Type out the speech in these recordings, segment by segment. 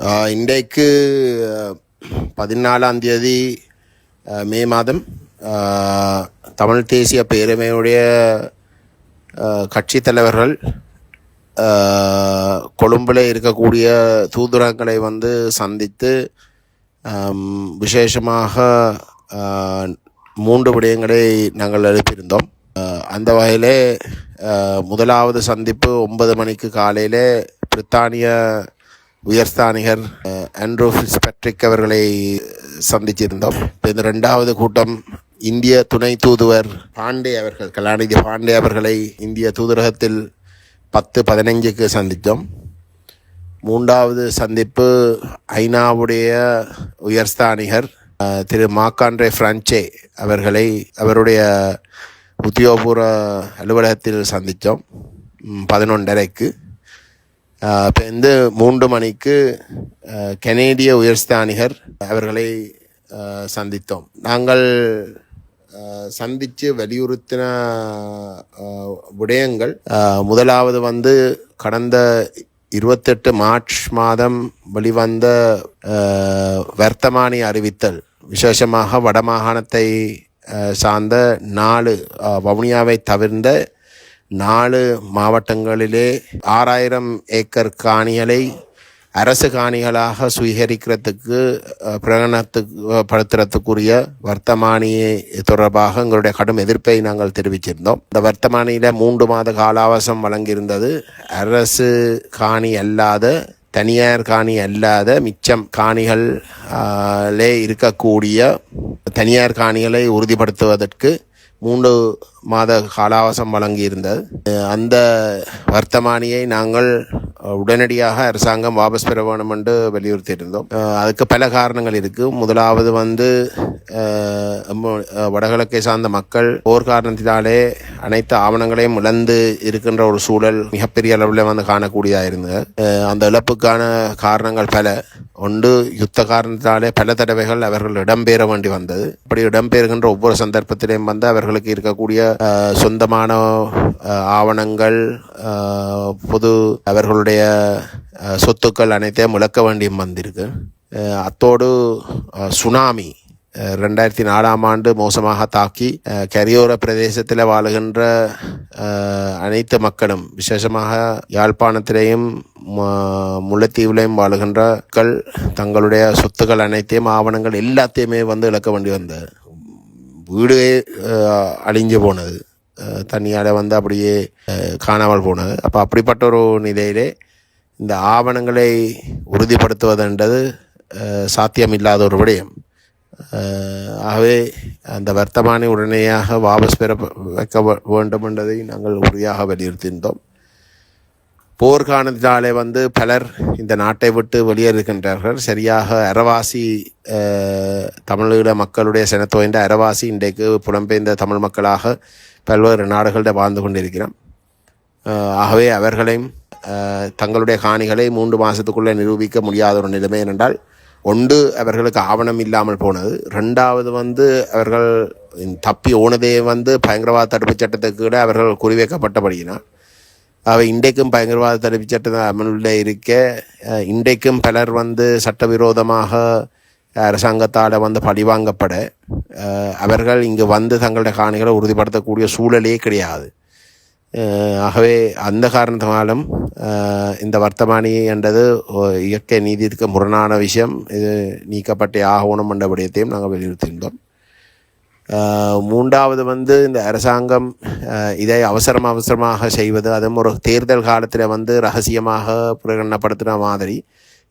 இன்றைக்கு பதினாலாம் தேதி மே மாதம் தமிழ் தேசிய பேரவையுடைய கட்சித் தலைவர்கள் கொழும்பில் இருக்கக்கூடிய தூதரங்களை வந்து சந்தித்து விசேஷமாக மூன்று விடயங்களை நாங்கள் எழுப்பியிருந்தோம். அந்த வகையிலே முதலாவது சந்திப்பு ஒன்பது மணிக்கு காலையில் பிரித்தானிய உயர்ஸ்தானிகர் ஆண்ட்ரூ ஃபிட்ஸ்பேட்ரிக் அவர்களை சந்திச்சிருந்தோம். இந்த ரெண்டாவது கூட்டம் இந்திய துணை தூதுவர் பாண்டே அவர்கள் கலாநிதி பாண்டே அவர்களை இந்திய தூதரகத்தில் பத்து பதினைஞ்சுக்கு சந்தித்தோம். மூன்றாவது சந்திப்பு ஐநாவுடைய உயர்ஸ்தானிகர் திரு மாக்காண்ட்ரே பிரான்சே அவர்களை அவருடைய உத்தியோகபூர்வ அலுவலகத்தில் சந்தித்தோம். பதினொன்றரைக்கு. இப்போ வந்து மூன்று மணிக்கு கெனேடிய உயர்ஸ்தானிகர் அவர்களை சந்தித்தோம். நாங்கள் சந்தித்து வலியுறுத்தின விடயங்கள் முதலாவது வந்து கடந்த இருபத்தெட்டு மார்ச் மாதம் வெளிவந்த வர்த்தமானி அறிவித்தல் விசேஷமாக வடமாகாணத்தை சார்ந்த நாலு வவுனியாவை தவிர்ந்த நாலு மாவட்டங்களிலே ஆறாயிரம் ஏக்கர் காணிகளை அரசு காணிகளாக சுவீகரிக்கிறதுக்கு பிரகடனத்துக்கு படுத்துறதுக்குரிய வர்த்தமானியை தொடர்பாக எங்களுடைய கடும் எதிர்ப்பை நாங்கள் தெரிவிச்சிருந்தோம். இந்த வர்த்தமானியில் மூன்று மாத காலாவசம் வழங்கியிருந்தது. அரசு காணி அல்லாத தனியார் காணி அல்லாத மிச்சம் காணிகளே இருக்கக்கூடிய தனியார் காணிகளை உறுதிப்படுத்துவதற்கு மூன்று மாத காலாவசம் வழங்கியிருந்தது. அந்த வர்த்தமானியை நாங்கள் உடனடியாக அரசாங்கம் வாபஸ் பெற வேணும் என்று வலியுறுத்தியிருந்தோம். அதுக்கு பல காரணங்கள் இருக்குது முதலாவது வந்து வடகிழக்கை சார்ந்த மக்கள் போர் காரணத்தினாலே அனைத்து ஆவணங்களையும் இழந்து இருக்கின்ற ஒரு சூழல் மிகப்பெரிய அளவில் வந்து காணக்கூடியதாக இருந்தது. அந்த இழப்புக்கான காரணங்கள் பல. ஒன்று யுத்த காரணத்தினாலே பல தடவைகள் அவர்கள் இடம்பெற வேண்டி வந்தது. அப்படி இடம்பெறுகின்ற ஒவ்வொரு சந்தர்ப்பத்திலையும் வந்து அவர்களுக்கு இருக்கக்கூடிய சொந்தமான ஆவணங்கள் பொது அவர்களுடைய சொத்துக்கள் அனைத்தையும் இழக்க வேண்டியும் வந்திருக்கு. அத்தோடு சுனாமி ரெண்டாயிரத்தி நாலாம் ஆண்டு மோசமாக தாக்கி அஹ், கரையோர பிரதேசத்தில் வாழுகின்ற அனைத்து மக்களும் விசேஷமாக யாழ்ப்பாணத்திலேயும் ம- முல்லைத்தீவிலையும் வாழுகின்ற மக்கள் தங்களுடைய சொத்துக்கள் அனைத்தையும் ஆவணங்கள் எல்லாத்தையுமே வந்து இழக்க வேண்டி வந்தது. வீடு அழிஞ்சு போனது. தண்ணியால் வந்து அப்படியே காணாமல் போனது. அப்போ அப்படிப்பட்ட ஒரு நிலையிலே இந்த ஆவணங்களை உறுதிப்படுத்துவதென்றது சாத்தியமில்லாத ஒரு விடயம். ஆகவே அந்த வர்த்தமானி உடனடியாக வாபஸ் பெற வைக்க வேண்டும் என்பதை நாங்கள் உறுதியாக வலியுறுத்தியிருந்தோம் போர் காரணத்தினாலே வந்து பலர் இந்த நாட்டை விட்டு வெளியேறுகின்றார்கள். சரியாக அரவாசி தமிழீழ மக்களுடைய செனத்தொகைந்த அரவாசி இன்றைக்கு புலம்பெயர்ந்த தமிழ் மக்களாக பல்வேறு நாடுகளில் வாழ்ந்து கொண்டிருக்கிறோம். ஆகவே அவர்களையும் தங்களுடைய காணிகளை மூன்று மாதத்துக்குள்ளே நிரூபிக்க முடியாத ஒரு நிலைமை என்றால் ஒன்று அவர்களுக்கு ஆவணம் இல்லாமல் போனது. ரெண்டாவது வந்து அவர்கள் தப்பி ஓனதே வந்து பயங்கரவாத தடுப்புச் சட்டத்துக்கு கூட அவர்கள் குறிவைக்கப்பட்டபடியினால். அவை இன்றைக்கும் பயங்கரவாத தடுப்புச் சட்டம் அமலில் இருக்க. இன்றைக்கும் பலர் வந்து சட்டவிரோதமாக அரசாங்கத்தால் வந்து பழிவாங்கப்பட அவர்கள் இங்கு வந்து தங்களுடைய காணிகளை உறுதிப்படுத்தக்கூடிய சூழலே கிடையாது. ஆகவே அந்த காரணத்தினாலும் இந்த வர்த்தமானி என்றது இயற்கை நீதிக்கு முரணான விஷயம். இது நீக்கப்பட்டே ஆகணும் என்ற விடயத்தையும் நாங்கள் வலியுறுத்தியிருந்தோம் மூன்றாவது வந்து இந்த அரசாங்கம் இதை அவசரம் அவசரமாக செய்வது அதுவும் ஒரு தேர்தல் காலத்தில் வந்து ரகசியமாக பிரகடனப்படுத்தின மாதிரி.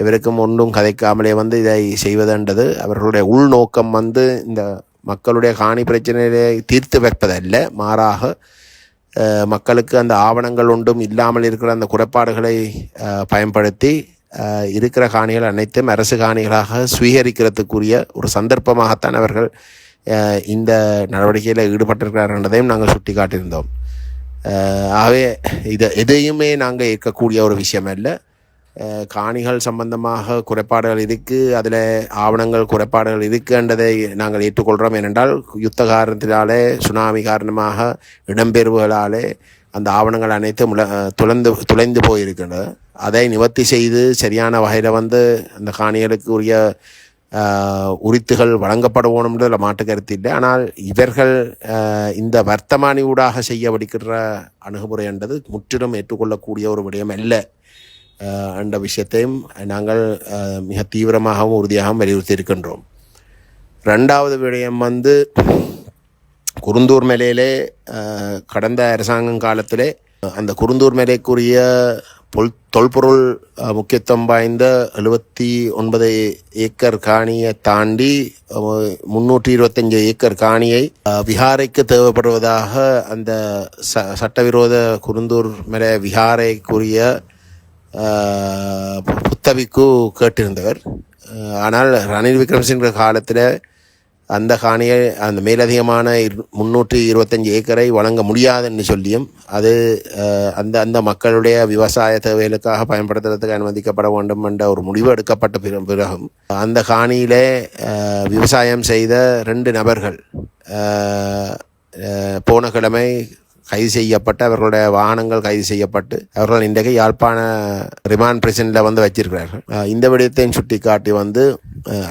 இவருக்கும் ஒன்றும் கதைக்காமலே வந்து இதை செய்வதென்றது அவர்களுடைய உள்நோக்கம் வந்து இந்த மக்களுடைய காணி பிரச்சனையை தீர்த்து வைப்பதல்ல. மாறாக மக்களுக்கு அந்த ஆவணங்கள் ஒன்றும் இல்லாமல் இருக்கிற அந்த குறைபாடுகளை பயன்படுத்தி இருக்கிற காணிகள் அனைத்தும் அரசு காணிகளாக சுவீகரிக்கிறதுக்குரிய ஒரு சந்தர்ப்பமாகத்தான் அவர்கள் இந்த நடவடிக்கையில் ஈடுபட்டிருக்கிறார்ன்றதையும் நாங்கள் சுட்டி காட்டியிருந்தோம் ஆகவே இதை எதையுமே நாங்கள் ஏற்கக்கூடிய ஒரு விஷயம் இல்லை. காணிகள் சம்பந்தமாக குறைபாடுகள் இருக்குது அதில் ஆவணங்கள் குறைபாடுகள் இருக்குன்றதை நாங்கள் ஏற்றுக்கொள்கிறோம் ஏனென்றால் யுத்த காரணத்தினாலே சுனாமி காரணமாக இடம்பெயர்வுகளாலே அந்த ஆவணங்கள் அனைத்தும் துளந்து துளைந்து போயிருக்கின்றது அதை நிவர்த்தி செய்து சரியான வகையில் வந்து அந்த காணிகளுக்கு உரிய உரித்துகள் வழங்கப்பட வேணும்ன்றதில் மாற்று கருத்து இல்லை. ஆனால் இவர்கள் இந்த வர்த்தமானி ஊடாக செய்யப்படுகிற அணுகுமுறை என்றது முற்றிலும் ஏற்றுக்கொள்ளக்கூடிய ஒரு விடயம் அல்ல. என்ற விஷயத்தையும் நாங்கள் மிக தீவிரமாகவும் உறுதியாகவும் வலியுறுத்தி இருக்கின்றோம் ரெண்டாவது விடயம் வந்து குருந்தூர் மேலையிலே கடந்த அரசாங்கம் காலத்திலே அந்த குருந்தூர் மேலைக்குரிய பொல் தொல்பொருள் முக்கியத்துவம் வாய்ந்த எழுபத்தி ஒன்பது ஏக்கர் காணியை தாண்டி முன்னூற்றி இருபத்தஞ்சு ஏக்கர் காணியை விஹாரைக்கு தேவைப்படுவதாக அந்த ச சட்டவிரோத குருந்தூர் மேலே விஹாரைக்குரிய புத்தவிக்கு கேட்டிருந்தவர். ஆனால் ரணில் விக்ரமசிங்க காலத்தில் அந்த காணியை அந்த மேலதிகமான இரு- முன்னூற்றி இருபத்தஞ்சி ஏக்கரை வழங்க முடியாதுன்னு சொல்லியும் அது அந்த அந்த மக்களுடைய விவசாய தேவைகளுக்காக பயன்படுத்துறதுக்கு அனுமதிக்கப்பட வேண்டும் என்ற ஒரு முடிவு எடுக்கப்பட்ட பிறகும் அந்த காணியிலே விவசாயம் செய்த ரெண்டு நபர்கள் போன கிழமை கைது செய்யப்பட்டு அவர்களுடைய வாகனங்கள் கைது செய்யப்பட்டு அவர்கள் இன்றைக்கு யாழ்ப்பாண ரிமாண்ட் பிரிசனில் வந்து வச்சிருக்கிறார்கள். இந்த விடயத்தையும் சுட்டிக்காட்டி வந்து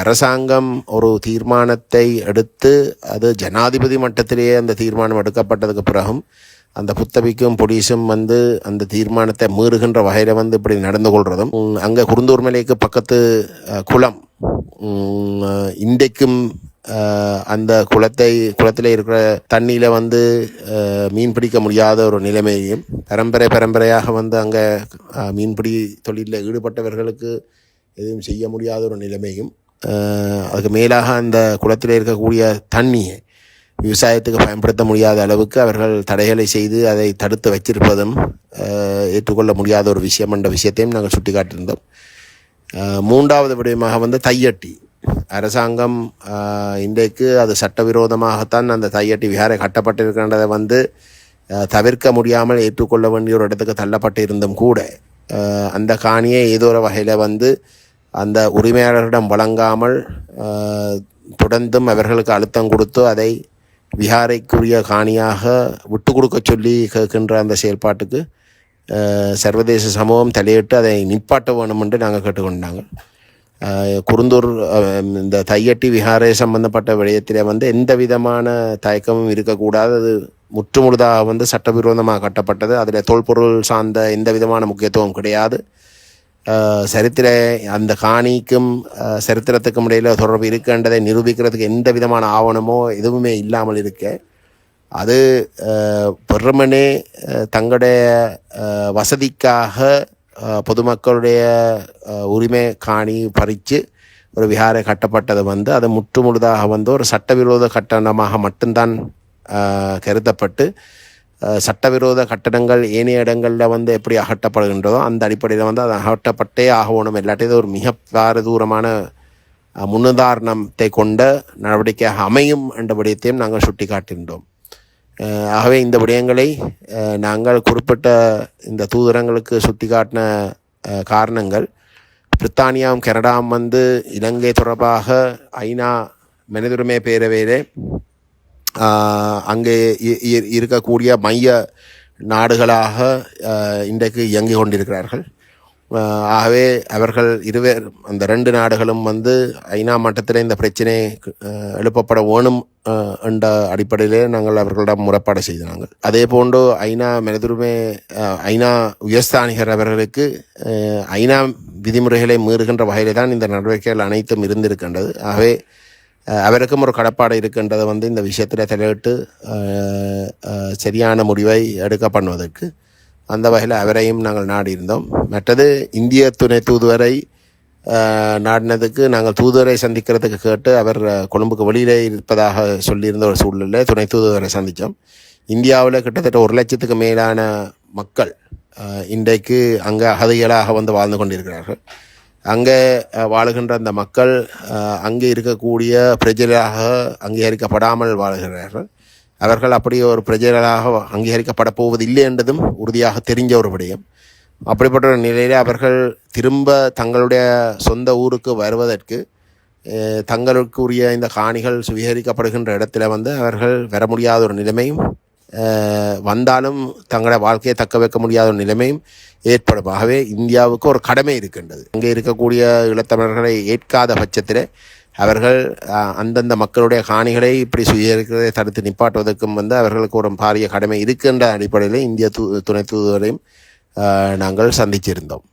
அரசாங்கம் ஒரு தீர்மானத்தை எடுத்து அது ஜனாதிபதி மட்டத்திலேயே அந்த தீர்மானம் எடுக்கப்பட்டதுக்கு பிறகும் அந்த புத்தபிக்கும் பொலிஸும் வந்து அந்த தீர்மானத்தை மீறுகின்ற வகையில் வந்து இப்படி நடந்து கொள்றதும் அங்கே குருந்தூர் மலைக்கு பக்கத்து குளம் இன்றைக்கும் அந்த குளத்தை குளத்தில் இருக்கிற தண்ணியில் வந்து மீன் பிடிக்க முடியாத ஒரு நிலைமையையும் பரம்பரை பரம்பரையாக வந்து அங்கே மீன்பிடி தொழிலில் ஈடுபட்டவர்களுக்கு எதுவும் செய்ய முடியாத ஒரு நிலைமையும் அதுக்கு மேலாக அந்த குளத்தில் இருக்கக்கூடிய தண்ணியை விவசாயத்துக்கு பயன்படுத்த முடியாத அளவுக்கு அவர்கள் தடைகளை செய்து அதை தடுத்து வச்சிருப்பதும் ஏற்றுக்கொள்ள முடியாத ஒரு விஷயம் என்ற விஷயத்தையும் நாங்கள் சுட்டிக்காட்டியிருந்தோம். மூன்றாவது விடயமாக வந்து தையட்டி. அரசாங்கம் இன்றைக்கு அது சட்டவிரோதமாகத்தான் அந்த தையட்டி விஹாரை கட்டப்பட்டிருக்கின்றதை வந்து தவிர்க்க முடியாமல் ஏற்றுக்கொள்ள வேண்டிய ஒரு இடத்துக்கு தள்ளப்பட்டு இருந்தும் கூட அந்த காணியை ஏதோ ஒரு வகையில் வந்து அந்த உரிமையாளரிடம் வழங்காமல் தொடர்ந்தும் அவர்களுக்கு அழுத்தம் கொடுத்து அதை விஹாரைக்குரிய காணியாக விட்டு கொடுக்க சொல்லி கேட்கின்ற அந்த செயல்பாட்டுக்கு சர்வதேச சமூகம் தலையிட்டு அதை நிப்பாட்ட வேணும் என்று நாங்கள் கேட்டுக்கொண்டாங்க. குருந்தூர் இந்த தையட்டி விஹாரை சம்பந்தப்பட்ட விடயத்தில் வந்து எந்த விதமான தயக்கமும் இருக்கக்கூடாது அது முற்றுமுழுதாக வந்து சட்டவிரோதமாக கட்டப்பட்டது அதில் தொல்பொருள் சார்ந்த எந்த விதமான முக்கியத்துவம் கிடையாது சரித்திர அந்த காணிக்கும் சரித்திரத்துக்கும் இடையில் தொடர்பு இருக்கின்றதை நிரூபிக்கிறதுக்கு எந்த விதமான ஆவணமோ எதுவுமே இல்லாமல் இருக்க அது பெருமனே தங்களுடைய வசதிக்காக பொதுமக்களுடைய உரிமை காணி பறித்து ஒரு விஹாரை கட்டப்பட்டது வந்து அது முற்றுமுழுதாக வந்து ஒரு சட்டவிரோத கட்டணமாக மட்டும்தான் கருதப்பட்டு சட்டவிரோத கட்டடங்கள் ஏனைய இடங்களில் வந்து எப்படி அகற்றப்படுகின்றதோ அந்த அடிப்படையில் வந்து அது அகற்றப்பட்டே ஆகணும். இல்லாட்டி இது ஒரு மிக பாரதூரமான முன்னுதாரணத்தை கொண்ட நடவடிக்கையாக அமையும் என்ற விடயத்தையும் நாங்கள் சுட்டி காட்டுகின்றோம் ஆகவே இந்த விடயங்களை நாங்கள் குறிப்பிட்ட இந்த தூதரங்களுக்கு சுட்டிக்காட்டின காரணங்கள் பிரித்தானியாவும் கனடாவும் வந்து இலங்கை தொடர்பாக ஐநா மனிதுரிமை பேரவையிலே அங்கே இ- இருக்கக்கூடிய மைய நாடுகளாக இன்றைக்கு இயங்கிக் கொண்டிருக்கிறார்கள். ஆகவே அவர்கள் இருவர் அந்த ரெண்டு நாடுகளும் வந்து ஐநா மட்டத்தில் இந்த பிரச்சனை எழுப்பப்பட வேணும் என்ற அடிப்படையிலே நாங்கள் அவர்களிடம் முறைப்பாடு செய்தாங்க அதே போன்று ஐநா மனிதுரிமை ஐநா உயர்ஸ்தானிகர் அவர்களுக்கு ஐநா விதிமுறைகளை மீறுகின்ற வகையிலே தான் இந்த நடவடிக்கைகள் அனைத்தும் இருந்திருக்கின்றது. ஆகவே அவருக்கும் ஒரு கடப்பாடு இருக்கின்றதை வந்து இந்த விஷயத்தில் தலையிட்டு சரியான முடிவை எடுக்க பண்ணுவதற்கு. அந்த வகையில் அவரையும் நாங்கள் நாடியிருந்தோம். மற்றது இந்திய துணை தூதுவரை நாடினதுக்கு நாங்கள் தூதுவரை சந்திக்கிறதுக்கு கேட்டு அவர் கொழும்புக்கு வெளியிலே இருப்பதாக சொல்லியிருந்த ஒரு சூழ்நிலை துணை தூதுவரை சந்தித்தோம். இந்தியாவில் கிட்டத்தட்ட ஒரு லட்சத்துக்கு மேலான மக்கள் இன்றைக்கு அங்கே அகதிகளாக வந்து வாழ்ந்து கொண்டிருக்கிறார்கள். அங்கே வாழுகின்ற அந்த மக்கள் அங்கே இருக்கக்கூடிய பிரஜைகளாக அங்கீகரிக்கப்படாமல் வாழ்கிறார்கள். அவர்கள் அப்படி ஒரு பிரஜைகளாக அங்கீகரிக்கப்பட போவது இல்லை என்றதும் உறுதியாக தெரிஞ்ச ஒரு விடயம். அப்படிப்பட்ட ஒரு நிலையில் அவர்கள் திரும்ப தங்களுடைய சொந்த ஊருக்கு வருவதற்கு தங்களுக்குரிய இந்த காணிகள் சுவீகரிக்கப்படுகின்ற இடத்துல வந்து அவர்கள் வர முடியாத ஒரு நிலைமையும் வந்தாலும் தங்களோட வாழ்க்கையை தக்க வைக்க முடியாத ஒரு நிலைமையும் ஏற்படும். ஆகவே இந்தியாவுக்கு ஒரு கடமை இருக்கின்றது. அங்கே இருக்கக்கூடிய இளத்தமிழர்களை ஏற்காத பட்சத்தில் அவர்கள் அந்தந்த மக்களுடைய காணிகளை இப்படி சுயரிக்கிறதை தடுத்து நிப்பாட்டுவதற்கும் வந்து அவர்களுக்கு ஒரு பாரிய கடமை இருக்கின்ற அடிப்படையில் இந்திய து துணை தூதுவரையும் நாங்கள் சந்திச்சிருந்தோம்.